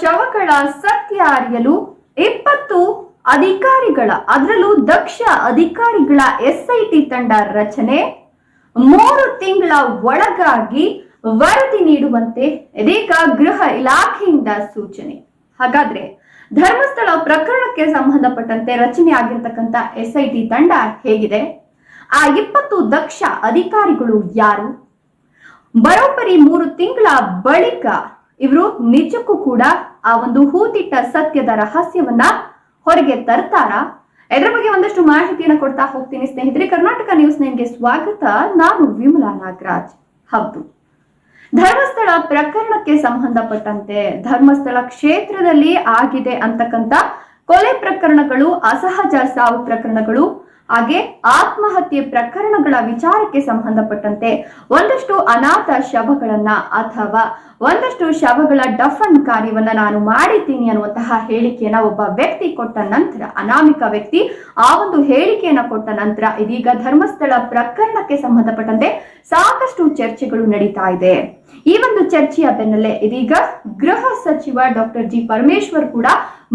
ಶವಗಳ ಸತ್ಯ ಅರಿಯಲು ಇಪ್ಪತ್ತು ಅಧಿಕಾರಿಗಳ, ಅದರಲ್ಲೂ ದಕ್ಷ ಅಧಿಕಾರಿಗಳ ಎಸ್ಐಟಿ ತಂಡ ರಚನೆ. ಮೂರು ತಿಂಗಳ ಒಳಗಾಗಿ ವರದಿ ನೀಡುವಂತೆ ಇದೀಗ ಗೃಹ ಇಲಾಖೆಯಿಂದ ಸೂಚನೆ. ಹಾಗಾದ್ರೆ ಧರ್ಮಸ್ಥಳ ಪ್ರಕರಣಕ್ಕೆ ಸಂಬಂಧಪಟ್ಟಂತೆ ರಚನೆ ಆಗಿರ್ತಕ್ಕಂಥ ಎಸ್ಐಟಿ ತಂಡ ಹೇಗಿದೆ? ಆ ಇಪ್ಪತ್ತು ದಕ್ಷ ಅಧಿಕಾರಿಗಳು ಯಾರು? ಬರೋಬ್ಬರಿ ಮೂರು ತಿಂಗಳ ಬಳಿಕ ಇವರು ನಿಜಕ್ಕೂ ಕೂಡ ಆ ಒಂದು ಹೂತಿಟ್ಟ ಸತ್ಯದ ರಹಸ್ಯವನ್ನ ಹೊರಗೆ ತರ್ತಾರ. ಇದರ ಬಗ್ಗೆ ಒಂದಷ್ಟು ಮಾಹಿತಿಯನ್ನ ಕೊಡ್ತಾ ಹೋಗ್ತೀನಿ. ಸ್ನೇಹಿತರೆ, ಕರ್ನಾಟಕ ನ್ಯೂಸ್ ನೈನ್ಗೆ ಸ್ವಾಗತ. ನಾನು ವಿಮಲಾ ನಾಗರಾಜ್. ಹೌದು. ಧರ್ಮಸ್ಥಳ ಪ್ರಕರಣಕ್ಕೆ ಸಂಬಂಧಪಟ್ಟಂತೆ ಧರ್ಮಸ್ಥಳ ಕ್ಷೇತ್ರದಲ್ಲಿ ಆಗಿದೆ ಅಂತಕ್ಕಂತ ಕೊಲೆ ಪ್ರಕರಣಗಳು, ಅಸಹಜ ಸಾವು ಪ್ರಕರಣಗಳು ಹಾಗೆ ಆತ್ಮಹತ್ಯೆ ಪ್ರಕರಣಗಳ ವಿಚಾರಕ್ಕೆ ಸಂಬಂಧಪಟ್ಟಂತೆ ಒಂದಷ್ಟು ಅನಾಥ ಶವಗಳನ್ನ ಅಥವಾ ಒಂದಷ್ಟು ಶವಗಳ ಡಫನ್ ಕಾರ್ಯವನ್ನ ನಾನು ಮಾಡಿದ್ದೀನಿ ಅನ್ನುವಂತಹ ಹೇಳಿಕೆಯನ್ನ ಒಬ್ಬ ವ್ಯಕ್ತಿ ಕೊಟ್ಟ ನಂತರ, ಅನಾಮಿಕ ವ್ಯಕ್ತಿ ಆ ಒಂದು ಹೇಳಿಕೆಯನ್ನ ಕೊಟ್ಟ ನಂತರ ಇದೀಗ ಧರ್ಮಸ್ಥಳ ಪ್ರಕರಣಕ್ಕೆ ಸಂಬಂಧಪಟ್ಟಂತೆ ಸಾಕಷ್ಟು ಚರ್ಚೆಗಳು ನಡೀತಾ ಇದೆ. ಈ ಒಂದು ಚರ್ಚೆಯ ಬೆನ್ನಲ್ಲೇ ಇದೀಗ ಗೃಹ ಸಚಿವ ಡಾಕ್ಟರ್ ಜಿ ಪರಮೇಶ್ವರ್ ಕೂಡ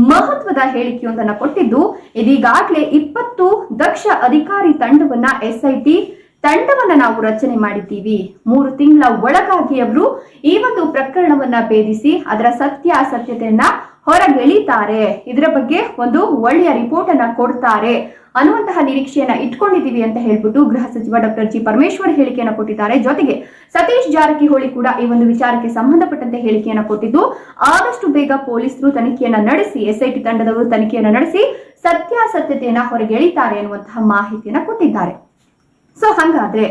ಮಹತ್ವದ ಹೇಳಿಕೆಯೊಂದನ್ನ ಕೊಟ್ಟಿದ್ದು, ಇದೀಗಾಗಲೇ ಇಪ್ಪತ್ತು ದಕ್ಷ ಅಧಿಕಾರಿ ತಂಡವನ್ನ ಎಸ್ಐಟಿ ತಂಡವನ್ನ ನಾವು ರಚನೆ ಮಾಡಿದ್ದೀವಿ. ಮೂರು ತಿಂಗಳ ಒಳಗಾಗಿ ಅವರು ಈ ಒಂದು ಪ್ರಕರಣವನ್ನ ಭೇದಿಸಿ ಅದರ ಸತ್ಯಾಸತ್ಯತೆಯನ್ನ ಹೊರಗೆಳಿತಾರೆ. ಇದರ ಬಗ್ಗೆ ಒಂದು ಒಳ್ಳೆಯ ರಿಪೋರ್ಟ್ ಅನ್ನ ಕೊಡ್ತಾರೆ. ಅನ್ನುವಂತಹ ನಿರೀಕ್ಷೆಯನ್ನ ಇಟ್ಕೊಂಡಿದ್ದೀವಿ ಅಂತ ಹೇಳ್ಬಿಟ್ಟು ಗೃಹ ಸಚಿವ ಡಾಕ್ಟರ್ ಜಿ ಪರಮೇಶ್ವರ್ ಹೇಳಿಕೆಯನ್ನ ಕೊಟ್ಟಿದ್ದಾರೆ. ಜೊತೆಗೆ ಸತೀಶ್ ಜಾರಕಿಹೊಳಿ ಕೂಡ ಈ ಒಂದು ವಿಚಾರಕ್ಕೆ ಸಂಬಂಧಪಟ್ಟಂತೆ ಹೇಳಿಕೆಯನ್ನ ಕೊಟ್ಟಿದ್ದು, ಆದಷ್ಟು ಬೇಗ ಪೊಲೀಸರು ತನಿಖೆಯನ್ನ ನಡೆಸಿ, ಎಸ್ಐಟಿ ತಂಡದವರು ತನಿಖೆಯನ್ನ ನಡೆಸಿ ಸತ್ಯಾಸತ್ಯತೆಯನ್ನ ಹೊರಗೆಳಿತಾರೆ ಅನ್ನುವಂತಹ ಮಾಹಿತಿಯನ್ನ ಕೊಟ್ಟಿದ್ದಾರೆ. ಸೊ ಹಂಗಾದ್ರೆ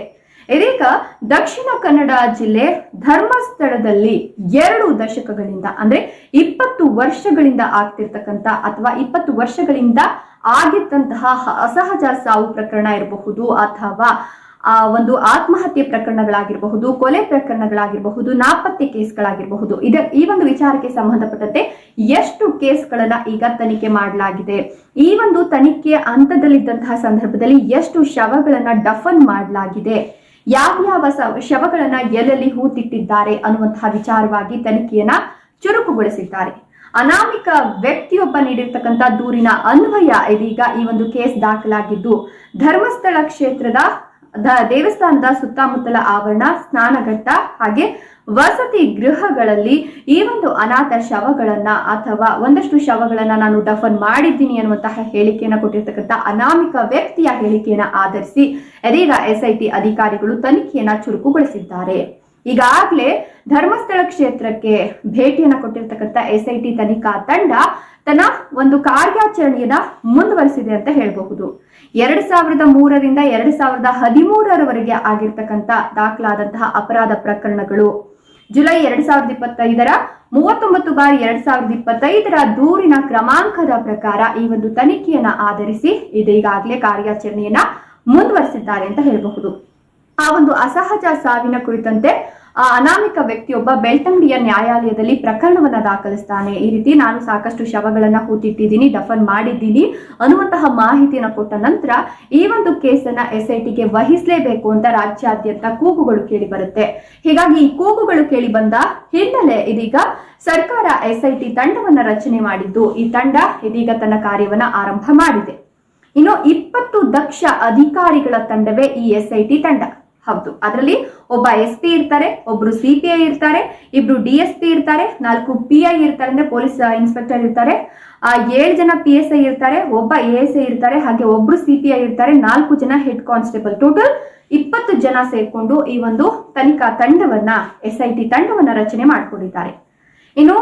ಇದೀಗ ದಕ್ಷಿಣ ಕನ್ನಡ ಜಿಲ್ಲೆ ಧರ್ಮಸ್ಥಳದಲ್ಲಿ ಎರಡು ದಶಕಗಳಿಂದ, ಅಂದ್ರೆ ಇಪ್ಪತ್ತು ವರ್ಷಗಳಿಂದ ಆಗ್ತಿರ್ತಕ್ಕಂಥ ಅಥವಾ ಇಪ್ಪತ್ತು ವರ್ಷಗಳಿಂದ ಆಗಿದ್ದಂತಹ ಅಸಹಜ ಸಾವು ಪ್ರಕರಣ ಇರಬಹುದು ಅಥವಾ, ಆ, ಒಂದು ಆತ್ಮಹತ್ಯೆ ಪ್ರಕರಣಗಳಾಗಿರಬಹುದು, ಕೊಲೆ ಪ್ರಕರಣಗಳಾಗಿರಬಹುದು, ನಾಪತ್ತೆ ಕೇಸ್ಗಳಾಗಿರಬಹುದು. ಇದ, ಈ ಒಂದು ವಿಚಾರಕ್ಕೆ ಸಂಬಂಧಪಟ್ಟಂತೆ ಎಷ್ಟು ಕೇಸ್ಗಳನ್ನ ಈಗ ತನಿಖೆ ಮಾಡಲಾಗಿದೆ. ಈ ಒಂದು ತನಿಖೆಯ ಹಂತದಲ್ಲಿದ್ದಂತಹ ಸಂದರ್ಭದಲ್ಲಿ ಎಷ್ಟು ಶವಗಳನ್ನ ಡಫನ್ ಮಾಡಲಾಗಿದೆ. ಯಾವ್ಯಾವ ಯಾವ ಶವಗಳನ್ನ ಎಲ್ಲೆಲ್ಲಿ ಹೂತಿಟ್ಟಿದ್ದಾರೆ ಅನ್ನುವಂತಹ ವಿಚಾರವಾಗಿ ತನಿಖೆಯನ್ನ ಚುರುಕುಗೊಳಿಸಿದ್ದಾರೆ. ಅನಾಮಿಕ ವ್ಯಕ್ತಿಯೊಬ್ಬ ನೀಡಿರ್ತಕ್ಕಂಥ ದೂರಿನ ಅನ್ವಯ ಇದೀಗ ಈ ಒಂದು ಕೇಸ್ ದಾಖಲಾಗಿದ್ದು, ಧರ್ಮಸ್ಥಳ ಕ್ಷೇತ್ರದ ದೇವಸ್ಥಾನದ ಸುತ್ತಮುತ್ತಲ ಆವರಣ, ಸ್ನಾನಘಟ್ಟ ಹಾಗೆ ವಸತಿ ಗೃಹಗಳಲ್ಲಿ ಈ ಒಂದು ಅನಾಥ ಶವಗಳನ್ನ ಅಥವಾ ಒಂದಷ್ಟು ಶವಗಳನ್ನ ನಾನು ಡಫನ್ ಮಾಡಿದ್ದೀನಿ ಅನ್ನುವಂತಹ ಹೇಳಿಕೆಯನ್ನ ಕೊಟ್ಟಿರ್ತಕ್ಕಂಥ ಅನಾಮಿಕ ವ್ಯಕ್ತಿಯ ಹೇಳಿಕೆಯನ್ನ ಆಧರಿಸಿ, ಇದೀಗ ಎಸ್ಐಟಿ ಅಧಿಕಾರಿಗಳು ತನಿಖೆಯನ್ನ ಚುರುಕುಗೊಳಿಸಿದ್ದಾರೆ. ಈಗಾಗಲೇ ಧರ್ಮಸ್ಥಳ ಕ್ಷೇತ್ರಕ್ಕೆ ಭೇಟಿಯನ್ನ ಕೊಟ್ಟಿರ್ತಕ್ಕಂಥ ಎಸ್ಐಟಿ ತನಿಖಾ ತಂಡ ತನ್ನ ಒಂದು ಕಾರ್ಯಾಚರಣೆಯನ್ನ ಮುಂದುವರಿಸಿದೆ ಅಂತ ಹೇಳಬಹುದು. ಎರಡ್ ಸಾವಿರದ ಮೂರರಿಂದ ಎರಡ್ ಸಾವಿರದ ಹದಿಮೂರರವರೆಗೆ ಆಗಿರ್ತಕ್ಕಂಥ ದಾಖಲಾದಂತಹ ಅಪರಾಧ ಪ್ರಕರಣಗಳು ಜುಲೈ ಎರಡ್ ಸಾವಿರದ ಇಪ್ಪತ್ತೈದರ ಮೂವತ್ತೊಂಬತ್ತು ಬಾರಿ ಎರಡ್ ಸಾವಿರದ ಇಪ್ಪತ್ತೈದರ ದೂರಿನ ಕ್ರಮಾಂಕದ ಪ್ರಕಾರ ಈ ಒಂದು ತನಿಖೆಯನ್ನ ಆಧರಿಸಿ ಇದೀಗಾಗಲೇ ಕಾರ್ಯಾಚರಣೆಯನ್ನ ಮುಂದುವರಿಸಿದ್ದಾರೆ ಅಂತ ಹೇಳಬಹುದು. ಆ ಒಂದು ಅಸಹಜ ಸಾವಿನ ಕುರಿತಂತೆ ಆ ಅನಾಮಿಕ ವ್ಯಕ್ತಿಯೊಬ್ಬ ಬೆಳ್ತಂಗಡಿಯ ನ್ಯಾಯಾಲಯದಲ್ಲಿ ಪ್ರಕರಣವನ್ನ ದಾಖಲಿಸ್ತಾನೆ. ಈ ರೀತಿ ನಾನು ಸಾಕಷ್ಟು ಶವಗಳನ್ನ ಹೂತಿಟ್ಟಿದ್ದೀನಿ ದಫನ್ ಮಾಡಿದ್ದೀನಿ. ಅನ್ನುವಂತಹ ಮಾಹಿತಿಯನ್ನು ಕೊಟ್ಟ ನಂತರ ಈ ಒಂದು ಕೇಸನ್ನ ಎಸ್ ಐ ಟಿಗೆ ವಹಿಸಲೇಬೇಕು ಅಂತ ರಾಜ್ಯಾದ್ಯಂತ ಕೂಗುಗಳು ಕೇಳಿ ಬರುತ್ತೆ. ಹೀಗಾಗಿ ಈ ಕೂಗುಗಳು ಕೇಳಿ ಬಂದ ಹಿನ್ನೆಲೆ ಇದೀಗ ಸರ್ಕಾರ ಎಸ್ ಐ ಟಿ ತಂಡವನ್ನ ರಚನೆ ಮಾಡಿದ್ದು. ಈ ತಂಡ ಇದೀಗ ತನ್ನ ಕಾರ್ಯವನ್ನ ಆರಂಭ ಮಾಡಿದೆ. ಇನ್ನು ಇಪ್ಪತ್ತು ದಕ್ಷ ಅಧಿಕಾರಿಗಳ ತಂಡವೇ ಈ ಎಸ್ ಐ ಟಿ ತಂಡ. ಹೌದು. ಅದರಲ್ಲಿ ಒಬ್ಬ ಎಸ್ ಪಿ ಇರ್ತಾರೆ, ಒಬ್ರು ಸಿ ಪಿ ಐ ಇರ್ತಾರೆ, ಇಬ್ರು ಡಿ ಎಸ್ ಪಿ ಇರ್ತಾರೆ, ನಾಲ್ಕು ಪಿ ಐ ಇರ್ತಾರೆ ಅಂದ್ರೆ ಪೊಲೀಸ್ ಇನ್ಸ್ಪೆಕ್ಟರ್ ಇರ್ತಾರೆ. ಆ, ಏಳು ಜನ ಪಿ ಎಸ್ ಐ ಇರ್ತಾರೆ, ಒಬ್ಬ ಎ ಎಸ್ ಐ ಇರ್ತಾರೆ, ಹಾಗೆ ಒಬ್ರು ಸಿ ಪಿ ಐ ಇರ್ತಾರೆ, ನಾಲ್ಕು ಜನ ಹೆಡ್ ಕಾನ್ಸ್ಟೇಬಲ್. ಟೋಟಲ್ ಇಪ್ಪತ್ತು ಜನ ಸೇರ್ಕೊಂಡು ಈ ಒಂದು ತನಿಖಾ ತಂಡವನ್ನ, ಎಸ್ ಐ ಟಿ ತಂಡವನ್ನ ರಚನೆ ಮಾಡಿಕೊಂಡಿದ್ದಾರೆ. ಇನ್ನು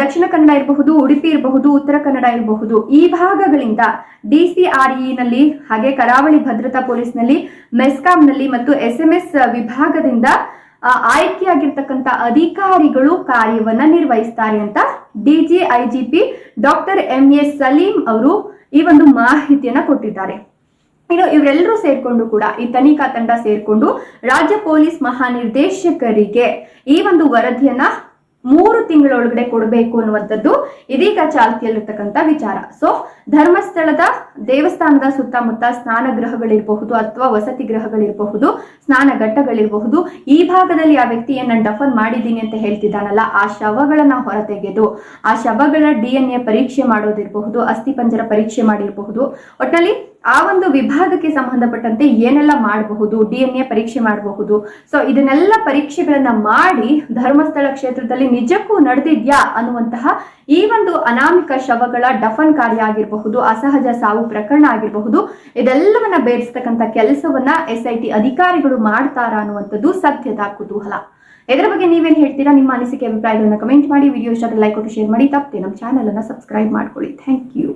ದಕ್ಷಿಣ ಕನ್ನಡ ಇರಬಹುದು, ಉಡುಪಿ ಇರಬಹುದು, ಉತ್ತರ ಕನ್ನಡ ಇರಬಹುದು. ಈ ಭಾಗಗಳಿಂದ ಡಿಸಿಆರ್ಇನಲ್ಲಿ ಹಾಗೆ ಕರಾವಳಿ ಭದ್ರತಾ ಪೊಲೀಸ್ನಲ್ಲಿ ಮೆಸ್ಕಾಂನಲ್ಲಿ ಮತ್ತು ಎಸ್ ಎಂ ಎಸ್ ವಿಭಾಗದಿಂದ ಆಯ್ಕೆಯಾಗಿರ್ತಕ್ಕಂಥ ಅಧಿಕಾರಿಗಳು ಕಾರ್ಯವನ್ನ ನಿರ್ವಹಿಸ್ತಾರೆ ಅಂತ DG IGP doctor M S Saleem ಅವರು ಈ ಒಂದು ಮಾಹಿತಿಯನ್ನ ಕೊಟ್ಟಿದ್ದಾರೆ. ಇನ್ನು ಇವರೆಲ್ಲರೂ ಸೇರ್ಕೊಂಡು ಕೂಡ, ಈ ತನಿಖಾ ತಂಡ ಸೇರ್ಕೊಂಡು, ರಾಜ್ಯ ಪೊಲೀಸ್ ಮಹಾನಿರ್ದೇಶಕರಿಗೆ ಈ ಒಂದು ವರದಿಯನ್ನ ಮೂರು ತಿಂಗಳೊಳಗಡೆ ಕೊಡಬೇಕು ಅನ್ನುವಂಥದ್ದು ಇದೀಗ ಚಾಲ್ತಿಯಲ್ಲಿರ್ತಕ್ಕಂಥ ವಿಚಾರ. ಸೊ ಧರ್ಮಸ್ಥಳದ ದೇವಸ್ಥಾನದ ಸುತ್ತಮುತ್ತ ಸ್ನಾನ ಗೃಹಗಳಿರಬಹುದು ಅಥವಾ ವಸತಿ ಗೃಹಗಳಿರಬಹುದು, ಸ್ನಾನ ಘಟ್ಟಗಳಿರಬಹುದು. ಈ ಭಾಗದಲ್ಲಿ ಆ ವ್ಯಕ್ತಿಯನ್ನ ಡಫನ್ ಮಾಡಿದ್ದೀನಿ ಅಂತ ಹೇಳ್ತಿದ್ದಾನಲ್ಲ, ಆ ಶವಗಳನ್ನ ಹೊರತೆಗೆದು, ಆ ಶವಗಳ ಡಿ ಎನ್ ಎ ಪರೀಕ್ಷೆ ಮಾಡೋದಿರಬಹುದು, ಅಸ್ಥಿಪಂಜರ ಪರೀಕ್ಷೆ ಮಾಡಿರಬಹುದು. ಒಟ್ಟಿನಲ್ಲಿ ಆ ಒಂದು ವಿಭಾಗಕ್ಕೆ ಸಂಬಂಧಪಟ್ಟಂತೆ ಏನೆಲ್ಲ ಮಾಡಬಹುದು ಡಿ ಎನ್ ಎ ಪರೀಕ್ಷೆ ಮಾಡಬಹುದು. ಸೊ ಇದನ್ನೆಲ್ಲ ಪರೀಕ್ಷೆಗಳನ್ನ ಮಾಡಿ ಧರ್ಮಸ್ಥಳ ಕ್ಷೇತ್ರದಲ್ಲಿ ನಿಜಕ್ಕೂ ನಡೆದಿದ್ಯಾ ಅನ್ನುವಂತಹ ಈ ಒಂದು ಅನಾಮಿಕ ಶವಗಳ ಡಫನ್ ಕಾರ್ಯ ಆಗಿರಬಹುದು, ಅಸಹಜ ಸಾವು ಪ್ರಕರಣ ಆಗಿರಬಹುದು, ಇದೆಲ್ಲವನ್ನ ಬೇರಿಸ್ತಕ್ಕಂಥ ಕೆಲಸವನ್ನ ಎಸ್ ಐ ಟಿ ಅಧಿಕಾರಿಗಳು ಮಾಡ್ತಾರಾ ಅನ್ನುವಂಥದ್ದು ಸತ್ಯದ ಕುತೂಹಲ. ಇದರ ಬಗ್ಗೆ ನೀವೇನ್ ಹೇಳ್ತೀರಾ? ನಿಮ್ಮ ಅನಿಸಿಕೆ, ಅಭಿಪ್ರಾಯಗಳನ್ನ ಕಮೆಂಟ್ ಮಾಡಿ ವಿಡಿಯೋ ಇಷ್ಟ ಲೈಕ್ ಕೊಟ್ಟು ಶೇರ್ ಮಾಡಿ. ತಪ್ಪದೆ ನಮ್ಮ ಚಾನಲ್ ಅನ್ನ ಸಬ್ಸ್ಕ್ರೈಬ್ ಮಾಡ್ಕೊಳ್ಳಿ. Thank you